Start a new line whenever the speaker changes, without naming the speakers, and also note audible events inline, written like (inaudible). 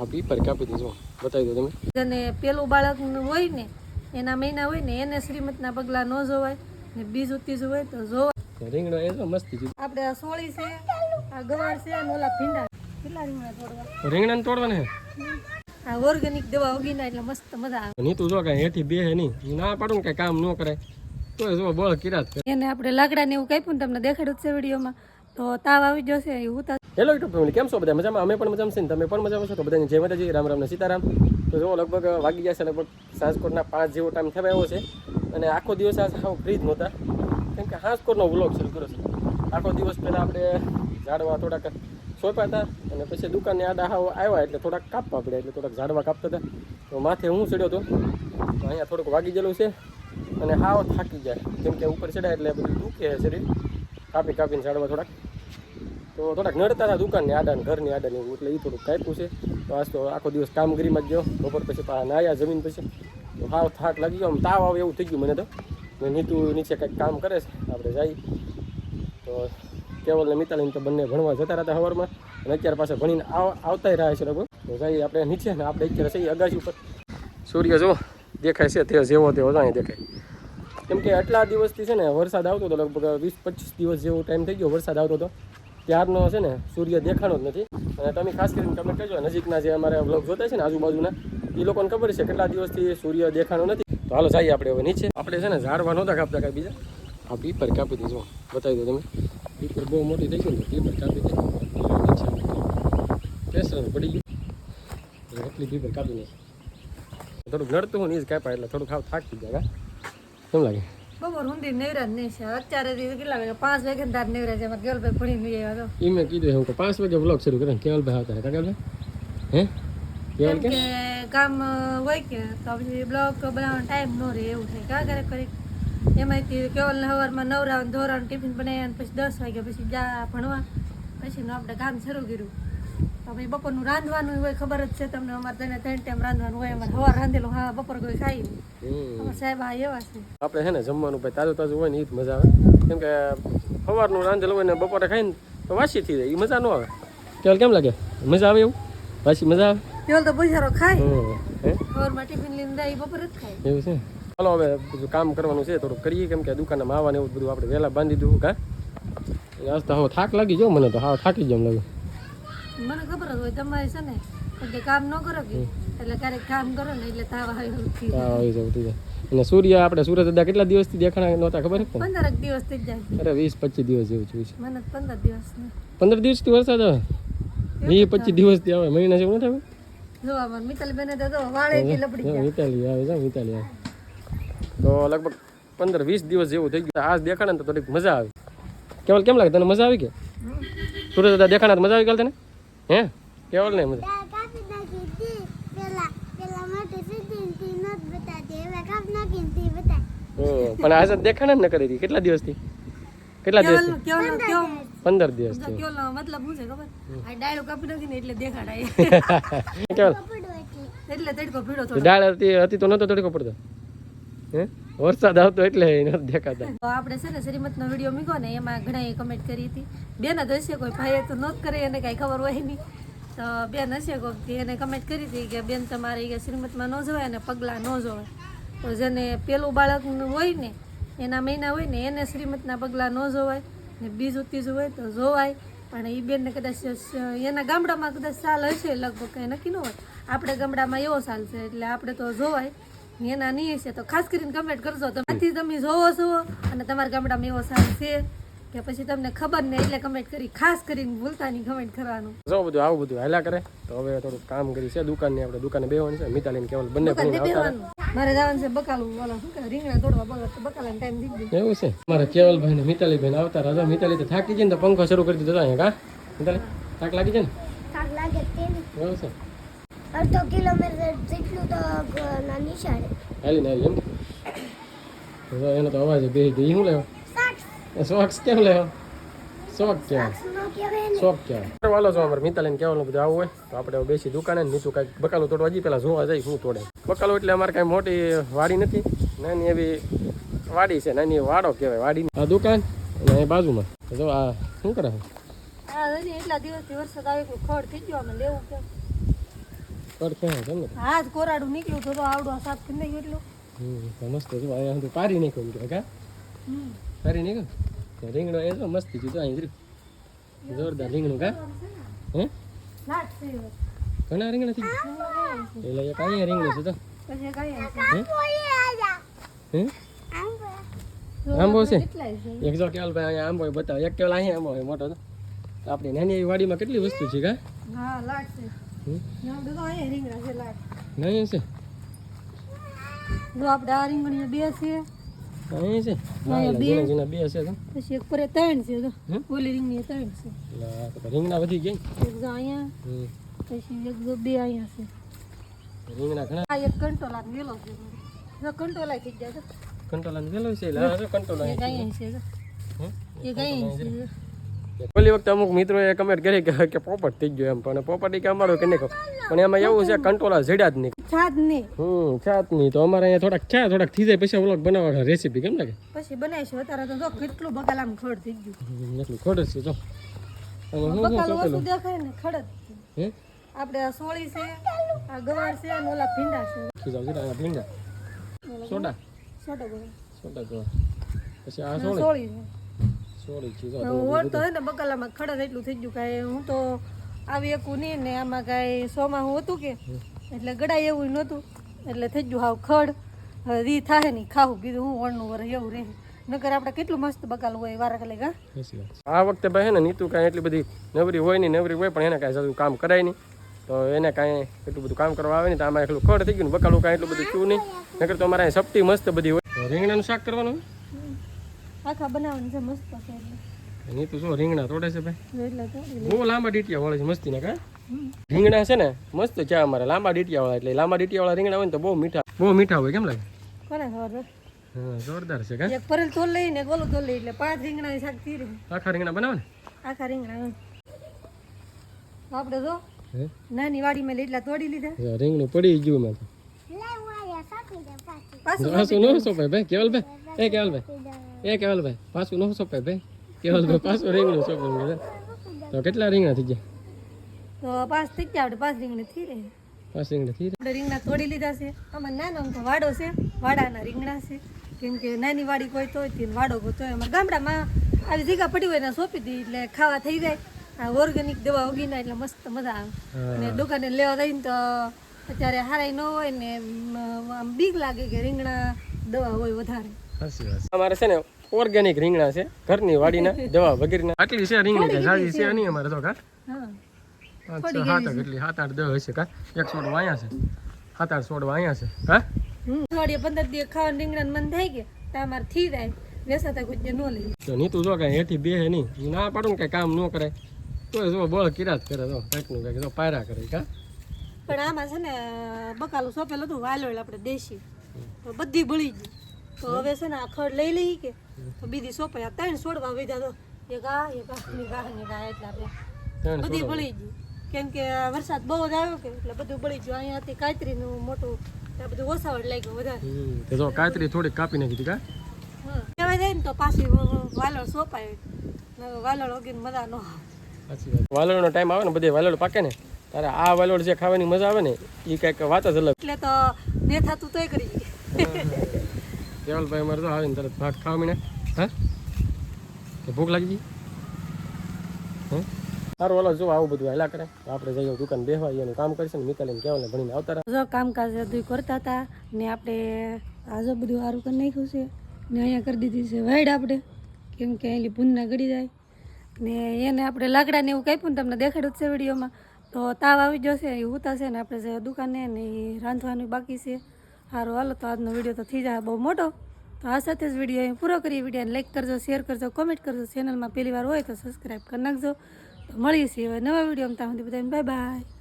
આ પીપર કાપી દીધું. બતાવી દો તમે.
અને પેલું બાળક હોય ને એના મહિના હોય ને એને શ્રીમતના પગલા ન જોવાય ને બીજું ત્રીજું હોય તો જોવાય.
રીંગણો એ તો મસ્તી છે.
આપણે આ સોળી છે આ ગવાર છે અને ઓલા ભીંડા. કેટલા રીંગણા તોડવા?
રીંગણા તોડવા ને
આ ઓર્ગેનિક દવા ઉગીના એટલે મસ્ત મજા આવે.
નીતું જો કે હેઠી બે હે નહીં. ના પાડું કે કામ ન કરાય. તો જો બળ કિરાત
એને આપણે લાકડા ને એવું કાપ્યું ને તમને દેખાડ્યું છે વિડીયોમાં. તો તાવ આવી જશે એ ઉતાર
હેલો યુટ્યુબ ફેમિલી કેમ છો બધા? મજામાં? અમે પણ મજામાં છે ને તમે પણ મજામાં છો? તો બધાને જય માતાજી, રામ રામ ને સીતારામ. તો જો લગભગ વાગી ગયા છે, લગભગ સાંજકોટના પાંચ જેવો ટાઈમ થવા આવ્યો છે. અને આખો દિવસ આ સાવ ફ્રી જ નહોતા. કેમ કે હાંસકોટનો વ્લોગ શરૂ કર્યો છે. આખો દિવસ પહેલાં આપણે ઝાડવા થોડાક સોંપ્યા હતા અને પછી દુકાનને આડા હાવ આવ્યા એટલે થોડાક કાપવા પડ્યા, એટલે થોડાક ઝાડવા કાપતા હતા. તો માથે હું ચડ્યો હતો તો અહીંયા થોડુંક વાગી ગયેલું છે અને હાવ થાકી જાય કેમ કે ઉપર ચડાય એટલે બધું દુખે શરીર. કાપી કાપીને ઝાડવા થોડાક તો થોડાક નડતા હતા દુકાનની આડાને, ઘરની આડાને એવું, એટલે એ થોડુંક કાપ્યું છે. તો આજ તો આખો દિવસ કામગીરીમાં જ ગયો. બપોર પછી નાયા જમીન પછી. તો હાવ થાક લાગી ગયો. આમ તાવ આવે એવું થઈ ગયું મને તો. ને નીતુ નીચે કંઈક કામ કરે છે. આપણે જઈ તો કેવલ ને મિતાલીને તો બંને ભણવા જતા રહેતા સવારમાં અને અત્યારે પાછા ભણીને આવ આવતા રહ્યા છે લગભગ. તો જઈ આપણે નીચે ને આપણે અત્યારે સહી અગાસી ઉપર. સૂર્ય જો દેખાય છે, તે જેવો તેવો જાય દેખાય. કેમ કે આટલા દિવસથી છે ને વરસાદ આવતો હતો લગભગ વીસ પચીસ દિવસ જેવો ટાઈમ થઈ ગયો વરસાદ આવતો હતો ત્યારનો છે ને સૂર્ય દેખાણો જ નથી. અને તમે ખાસ કરીને તમે કહેજો, નજીકના જે અમારે બ્લોગ જોતા છે ને આજુબાજુના એ લોકોને ખબર છે કેટલા દિવસથી સૂર્ય દેખાણો નથી. તો હાલો જઈએ આપણે હવે નીચે. આપણે છે ને ઝાડવા નહોતા કાપતા કાંઈ બીજા? આ પીપર કાપી દીધો બતાવી દો તમે પીપર બહુ મોટી થઈ ગઈ ને પીપર કાપી દે. પડી ગયું. એટલી પીપર કાપી નાખી. થોડુંક નડતું હું નહીં જ કાપાય એટલે થોડુંક ખાવ થાકી જાય? કેમ લાગે?
બપોર હુંદી નેવરા જ નહીં છે. અત્યારે કેટલા વાગે પાંચ વાગે તાર નેવરા છે. અમારે ગેલભાઈ ભણીને લઈ આવ્યા તો.
એ મેં કીધું હું પાંચ વાગે વ્લોગ શરૂ કરે કેવલભાઈ આવતા હતા કેવલભાઈ હે?
કેમ
કે?
હોય કે તો પછી બ્લોગ બનાવવાનો ટાઈમ ન રહે એવું થાય. કા ક્યારેક કરી? એમાંથી કેવલને સવારમાં નવરા ધોરણ ટિફિન બનાવ્યા પછી દસ વાગ્યા પછી જા ભણવા. પછી નું આપણે કામ શરૂ કર્યું. તો ભાઈ બપોરનું રાંધવાનું હોય ખબર જ છે તમને અમારે તને ત્રણ ટાઈમ રાંધવાનું હોય અમારે સવાર રાંધેલું હા બપોર કોઈ ખાઈ સાહેબ હા એવા છે.
આપણે છે ને જમવાનું ભાઈ તાજું તાજું હોય ને એ જ મજા આવે. કેમ કે સવારનું રાંધેલું હોય ને બપોરે ખાઈને તો વાસી થઈ જાય એ મજા ન આવે. કેવલ કેમ લાગે? મજા આવે એવું? વાસી મજા આવે?
કેવલ તો બુજારો ખાય. સવારમાં ટિફિન લઈને જાય બપોર જ ખાય.
એવું છે? ચાલો હવે બધું કામ કરવાનું છે થોડુંક કરીએ કેમ કે દુકાનમાં માવા ને એવું બધું આપણે વહેલા બાંધી દીધું કા? આજ તો હવે થાક લાગી ગયો મને તો હા થાકી જ જેમ લાગે.
મને ખબર જ હોય તમારે છે ને કે કામ ન કરો કે એટલે ક્યારેક કામ કરો ને એટલે તાવ આવે જાય.
આવી જવું થઈ જાય. અને સૂર્ય આપણે સુરત દાદા કેટલા દિવસથી દેખાણા નહોતા ખબર છે
પંદર દિવસ થઈ જાય.
અરે વીસ પચીસ દિવસ જેવું થયું છે.
મને પંદર દિવસ
પંદર દિવસથી વરસાદ આવે? વીસ પચીસ દિવસથી આવે? મહિના જેવું નથી આવે
તો વાળે લપડી
મિતાલી આવે છે મિતાલી આવે. તો લગભગ પંદર વીસ દિવસ જેવું થઈ ગયું. આજ દેખાડે ને તો થોડીક મજા આવી. કેવલ કેમ લાગે? તને મજા આવી કે? સુરત દાદા દેખાણા મજા આવી ગઈ તને? હે? કેવલ ને મજા પણ આજે દેખાણા જ ન કરી હતી. કેટલા દિવસથી? કેટલા
કેવલ
પંદર દિવસથી.
કેવલ મતલબ શું છે ખબર? આ કાપી નાખી ને એટલે દેખાડાય. (laughs)
એટલે.
એટલે તડકો ભીડો થોડો.
ડાળ હતી હતી તો નતો તડકો પડતો. વરસાદ આવતો એટલે
તો આપણે છે ને શ્રીમતનો વીડિયો મૂક્યો ને એમાં ઘણાએ કમેન્ટ કરી હતી. બેન જ હશે કોઈ, ભાઈએ તો નોંધ કરે, એને કાંઈ ખબર હોય નહીં. તો બેન હશે કોઈ, એને કમેન્ટ કરી હતી કે બેન તમારે કે શ્રીમતમાં ન જવાય અને પગલાં ન જોવાય. તો જેને પેલું બાળક હોય ને, એના મહિના હોય ને, એને શ્રીમતના પગલાં ન જોવાય ને બીજું ત્રીજું હોય તો જોવાય. પણ એ બેનને કદાચ એના ગામડામાં કદાચ સાલ હશે, લગભગ કંઈ નક્કી ન હોય. આપણે ગામડામાં એવો સાલ છે, એટલે આપણે તો જોવાય. એના નહીં છે તો ખાસ કરીને કમેન્ટ કરજો. આથી તમે જોવો છો અને તમારા ગામડામાં એવો સાલ છે કે પછી તમને ખબર ને એટલે કમેન્ટ કરી ખાસ કરીને ભૂલતા નહીં કમેન્ટ કરવાનું.
જો બધું આવું બધું હાલા કરે. તો હવે થોડું કામ કરી છે. દુકાનની આપણે દુકાને બેવાનું છે. મિતાલીને કેવલ બંને
મારે જવાનું છે બકાલું બોલો શું કે રીંગણા તોડવા બોલો તો બકાલાનો ટાઈમ થઈ ગયો
એવું છે? મારા કેવલભાઈ ને મિતાલી બેન આવતા રાજા મિતાલી તો થાકી જાય ને તો પંખો શરૂ કરી દીધો. અહીંયા કા? મિતાલી થાક લાગી છે ને?
કાક લાગે
એવું છે?
અડધો કિલોમીટર જેટલું તો ગ- ના નિશાળે
હાલી ને હાલી એમ? એનો તો અવાજ બે ગઈ શું લેવા? સોક્સ શોખ કેમ લેવા? શોખ
કહેવાય
શોખ વાલો છો અમારે મિતાલીને કહેવાનું બધું આવું હોય તો આપણે બેસી દુકાને ને નીચું કાંઈક બકાલું તોડવા જઈએ પહેલાં જોવા જાય શું તોડે. બકાલું એટલે અમારે કાંઈ મોટી વાડી નથી નાની એવી વાડી છે નાની વાડો કહેવાય વાડી આ દુકાન અને એ બાજુમાં. જો આ શું કરે છે?
હા હજી એટલા દિવસથી વરસાદ આવે એટલું થઈ ગયો અમે લેવું કેમ
પર ક્યાં છે
કોરાડું નીકળ્યું તો તો સાફ કરી નાખ્યું એટલું.
હમ મસ્ત જો પારી નીકળું કે કા?
હમ.
પારી નાખ્યું? રીંગણો એ તો મસ્ત છે તો અહીં રહ્યું. જોરદાર રીંગણું કા? હે?
લાટ છે
ઘણા રીંગણા થઈ એટલે એક અહીંયા રીંગણું છે તો.
પછી
હે? આંબો છે? એક જો ભાઈ અહીંયા આંબો બતાવો. એક કેવલ અહીંયા આંબો મોટો તો આપણી નાની એવી વાડીમાં કેટલી વસ્તુ છે કા?
હા લાટ છે.
નહીં છે
જો આપણે આ રીંગણીઓ બે છે.
અહીં છે. ઝીણા બે. છે તો.
પછી એક પરે ત્રણ છે જો. ઓલી રીંગણી ત્રણ છે.
એટલે તો રીંગણા વધી ગયા
એક જો અહીંયા પછી એક જો બે અહીંયા છે.
રીંગણા ઘણા.
આ એક કંટોલા મેલો છે જો કંટોલા થઈ ગયા જો.
કંટોલાને વેલો છે એટલે જો કંટોલા
અહીંયા છે જો. એક અહીંયા છે જો.
પેલી વખતે અમુક મિત્રોએ કમેન્ટ કરી કે પોપટ થઈ ગયો એમ. પણ પોપટી કે અમારો કે નહીં પણ એમાં એવું છે કંટોલા જડ્યા જ નહીં.
છાત નહીં.
હમ છાત નહીં. તો અમારે અહીંયા થોડાક ચા થોડાક થઈ જાય પછી વ્લોગ બનાવવા રેસીપી કેમ લાગે?
પછી બનાવીશું. અત્યારે તો જો કેટલું બગાલામ ખડ થઈ ગયું.
એટલું ખોટ છે તો આમાં શું શું
બકાલું ઓછું દેખાય ને ખડ
હે?
આપણે આ સોળી છે આ ગવાર છે અને ઓલા ભીંડા છે.
ખીજાવ છે અહીંયા ભીંડા? સોડા?
છોટો ગવાર.
સોડા તો પછી આ સોળી?
સોળી છે. ને બકાલામાં એટલું થઈ ગયું કાંઈ હું તો આવી એકું નહીં ને આમાં કાંઈ સોમાં હું હતું કે એટલે ગળાય એવું નહોતું. એટલે થઈ ગયું હાવ ખડ. હવે રી થાય નહીં ખાવું કીધું હું વળનું વર એવું રહે. નકર આપણે કેટલું મસ્ત બકાલું હોય વારા.
આ વખતે ભાઈ ને નીતુ કાંઈ એટલી બધી નવરી હોય નહીં નવરી હોય પણ એને કાંઈ સારું કામ કરાય નહીં. તો એને કાંઈ એટલું બધું કામ કરવા આવે ને તો આમાં એટલું ખડ થઈ ગયું ને બકાલું કાંઈ એટલું બધું થયું નહીં. નકર તો અમારે સપટી મસ્ત બધી હોય. રીંગણાનું શાક કરવાનું
આખા બનાવવાની છે મસ્ત છે એટલે.
નીતુ શું રીંગણા તોડે છે ભાઈ.
એટલે
બહુ લાંબા ડીટિયા વાળા છે મસ્તી ને કા? રીંગણા છે ને મસ્ત છે અમારે લાંબા ડીટિયા વાળા એટલે લાંબા ડીટિયા વાળા રીંગણા હોય ને તો બહુ મીઠા બહુ મીઠા હોય કેમ લાગે?
કોને ખબર
જોરદાર છે કા?
એક પરેલ તોલ લઈ ને એક તોલ લઈ એટલે પાંચ રીંગણા શાક થઈ
આખા રીંગણા બનાવે ને?
આખા રીંગણા. આપણે જો નાની વાડીમાં એટલા તોડી લીધા.
રીંગણું પડી ગયું મેં તો
દે પાછી.
પાછું
પાછું ન ભાઈ કેવલ ભાઈ. એ કેવલ ભાઈ. એ કેવલ ભાઈ પાછું ન સોંપાય ભાઈ. કેવલ ભાઈ પાછું રીંગણું સોંપાય તો કેટલા રીંગણા થઈ ગયા?
તો પાંચ થઈ ગયા આપણે પાંચ રીંગણા થઈ રહી
પાંચ રીંગણા થઈ
આપણે રીંગણા તોડી લીધા છે. આમાં નાનો અમથો વાડો છે. વાડાના રીંગણા છે. કેમ કે નાની વાડી કોઈ તો વાડો ગોતો એમાં ગામડામાં આવી જગ્યા પડી હોય ને સોંપી દી એટલે ખાવા થઈ જાય. આ ઓર્ગેનિક દવા ઉગીના એટલે મસ્ત મજા આવે. અને દુકાને લેવા જઈને તો અત્યારે હારાય ન હોય ને આમ બીક લાગે કે રીંગણા દવા હોય વધારે.
અમારે છે ને ઓર્ગેનિક રીંગણા છે ઘરની વાડીના દવા વગેરેના. આટલી છે રીંગણી કે સારી છે? નહીં અમારે તો કા?
હા.
પાંચ છ સાત કેટલી સાત આઠ દસ હશે કા? એક છોડ વાયા છે. સાત આઠ છોડ વાયા છે. કા
અઠવાડિયે પંદર દિવસ ખાવાનું રીંગણા મન થઈ કે તો અમારે થઈ જાય. વેસાતા ગુજ્જે ન લઈ
તો નીતું જો કાંઈ હેઠી બે નહીં. ના પાડું કે કામ ન કરે તો જો બળ કિરાત કરે તો કાંઈકનું કાંઈક તો પાયરા કરે કા?
પણ આમાં છે ને બકાલું સોંપેલું હતું વાલોળ આપણે દેશી. તો બધી બળી ગઈ. તો હવે છે ને આ ખડ લઈ લઈ કે? તો બીજી સોંપાય આ ત્રણ છોડવા વધ્યા તો એક આ એક આ ને ગા ની ગા એટલે આપણે બધી ભળી ગઈ. કેમ કે વરસાદ બહુ જ આવ્યો કે એટલે બધું ભળી ગયું. અહીંયાથી કાતરીનું મોટું આ બધું ઓસાવડ લાગ્યું વધારે.
તો કાતરી થોડી કાપી નાખી હતી કા?
કહેવાય જાય ને તો પાછી વાલળ સોપાય. વાલળ વગીને મજા ન આવે.
સાચી ટાઈમ આવે ને બધે વાલળ પાકે ને. તારે આ વાલોળ જે ખાવાની મજા આવે ને એ કાંઈક વાત જ અલગ.
એટલે તો ને થતું તોય કરી
કેવલભાઈ અમારે તો આવીને તરત ભાત ખાવા મીને હા? ભૂખ લાગી ગઈ? હે? સારું ઓલો જો આવું બધું હાલા આપણે જઈએ દુકાન બેસવા એનું કામ કરીશું ને મિતાલીને કેવલને ભણીને આવતા રહે.
જો કામકાજ કરતા હતા ને આપણે આજે બધું સારું કરી નાખ્યું છે ને અહીંયા કરી દીધી છે વાઈડ આપણે, કેમ કે એની ભૂનના ગળી જાય. ને એને આપણે લાકડાને એવું કાપ્યું ને તમને દેખાડ્યું છે વિડીયોમાં. તો તાવ આવી જશે એ ઉતાશે ને આપણે જે દુકાને એ રાંધવાનું બાકી છે. સારું, હાલો તો આજનો વીડિયો તો થઈ જાય બહુ મોટો. તો આ સાથે જ વીડિયો અહીં પૂરો કરીએ. વિડીયોને લાઇક કરજો શેર કરજો કોમેન્ટ કરજો. ચેનલમાં પહેલી વાર હોય તો સબસ્ક્રાઈબ કરી નાખજો. તો મળીએ છીએ હવે નવા વિડીયોમાં. ત્યાં સુધી બધા બાય બાય